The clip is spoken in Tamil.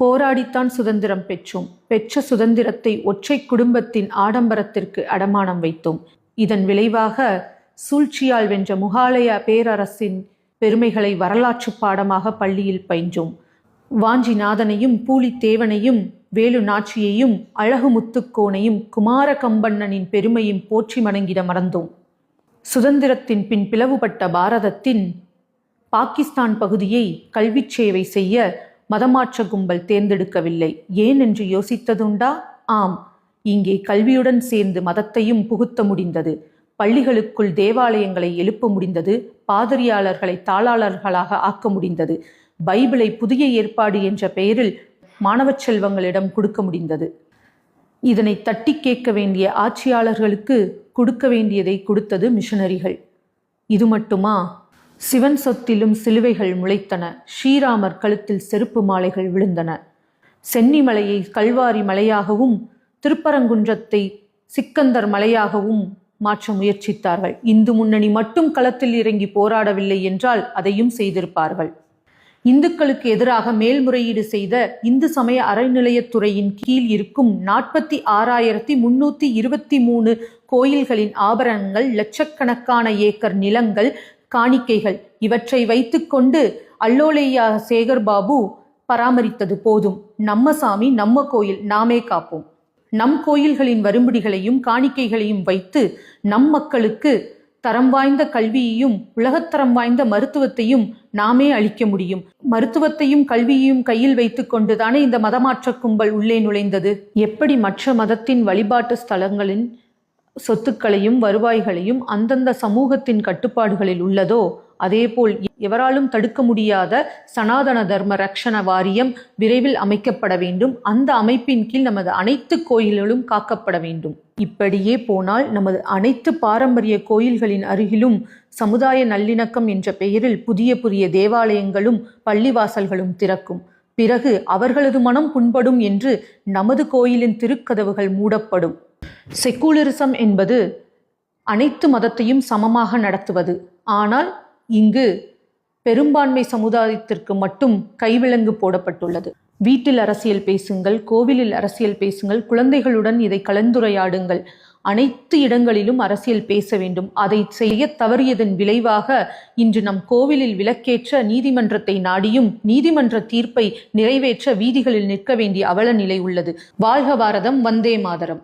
போராடித்தான் சுதந்திரம் பெற்றோம். பெற்ற சுதந்திரத்தை ஒற்றை குடும்பத்தின் ஆடம்பரத்திற்கு அடமானம் வைத்தோம். இதன் விளைவாக சூழ்ச்சியால் வென்ற முகாலய பேரரசின் பெருமைகளை வரலாற்று பாடமாக பள்ளியில் பயின்றோம். வாஞ்சிநாதனையும் பூலித்தேவனையும் வேலு நாச்சியையும் அழகு முத்துக்கோனையும் குமார கம்பண்ணனின் பெருமையும் போற்றி மணங்கிட மறந்தோம். சுதந்திரத்தின் பின் பிளவுபட்ட பாரதத்தின் பாகிஸ்தான் பகுதியை கல்விச் சேவை செய்ய மதமாற்ற கும்பல் தேர்ந்தெடுக்கவில்லை. ஏன் என்று யோசித்ததுண்டா? ஆம். இங்கே கல்வியுடன் சேர்ந்து மதத்தையும் புகுத்த முடிந்தது. பள்ளிகளுக்குள் தேவாலயங்களை எழுப்ப முடிந்தது. பாதிரியாளர்களை தாளாளர்களாக ஆக்க முடிந்தது. பைபிளை புதிய ஏற்பாடு என்ற பெயரில் மாணவ செல்வங்களிடம் கொடுக்க முடிந்தது. இதனை தட்டி கேட்க வேண்டிய ஆட்சியாளர்களுக்கு கொடுக்க வேண்டியதை கொடுத்தது மிஷனரிகள். இது மட்டுமா? சிவன் சொத்திலும் சிலுவைகள் முளைத்தன. ஸ்ரீராமர் கழுத்தில் செருப்பு மாலைகள் விழுந்தன. சென்னிமலையை கல்வாரி மலையாகவும் திருப்பரங்குன்றத்தை சிக்கந்தர் மலையாகவும் மாற்ற முயற்சித்தார்கள். இந்து முன்னணி மட்டும் களத்தில் இறங்கி போராடவில்லை என்றால் அதையும் செய்திருப்பார்கள். இந்துக்களுக்கு எதிராக மேல்முறையீடு செய்த இந்து சமய அறநிலையத்துறையின் கீழ் இருக்கும் நாற்பத்தி ஆறாயிரத்தி முன்னூத்தி இருபத்தி மூணு கோயில்களின் ஆபரணங்கள் லட்சக்கணக்கான ஏக்கர் நிலங்கள் காணிக்கைகள் இவற்றை வைத்துக்கொண்டு அல்லோலையா சேகர் பாபு பராமரித்தது போதும். நம்ம சாமி நம்ம கோயில் நாமே காப்போம். நம் கோயில்களின் வரும்படிகளையும் காணிக்கைகளையும் வைத்து நம் மக்களுக்கு தரம் வாய்ந்த கல்வியையும் உலகத்தரம் வாய்ந்த மருத்துவத்தையும் நாமே அளிக்க முடியும். மருத்துவத்தையும் கல்வியையும் கையில் வைத்துக்கொண்டு தானே இந்த மதமாற்ற கும்பல் உள்ளே நுழைந்தது? எப்படி மற்ற மதத்தின் வழிபாட்டு ஸ்தலங்களின் சொத்துக்களையும் வருவாய்களையும் அந்தந்த சமூகத்தின் கட்டுப்பாடுகளில் உள்ளதோ அதேபோல் எவராலும் தடுக்க முடியாத சனாதன தர்ம ரக்ஷண வாரியம் விரைவில் அமைக்கப்பட வேண்டும். அந்த அமைப்பின் கீழ் நமது அனைத்து கோயில்களும் காக்கப்பட வேண்டும். இப்படியே போனால் நமது அனைத்து பாரம்பரிய கோயில்களின் அருகிலும் சமுதாய நல்லிணக்கம் என்ற பெயரில் புதிய புதிய தேவாலயங்களும் பள்ளிவாசல்களும் திறக்கும். பிறகு அவர்களது மனம் புண்படும் என்று நமது கோயிலின் திருக்கதவுகள் மூடப்படும். செக்குலரிசம் என்பது அனைத்து மதத்தையும் சமமாக நடத்துவது. ஆனால் இங்கு பெரும்பான்மை சமுதாயத்திற்கு மட்டும் கைவிலங்கு போடப்பட்டுள்ளது. வீட்டில் அரசியல் பேசுங்கள் கோவிலில் அரசியல் பேசுங்கள் குழந்தைகளுடன் இதை கலந்துரையாடுங்கள். அனைத்து இடங்களிலும் அரசியல் பேச வேண்டும். அதை செய்ய தவறியதன் விளைவாக இன்று நம் கோவிலில் விளக்கேற்ற நீதிமன்றத்தை நாடியும் நீதிமன்ற தீர்ப்பை நிறைவேற்ற வீதிகளில் நிற்க வேண்டிய அவல நிலை உள்ளது. வாழ்க பாரதம் வந்தே மாதரம்.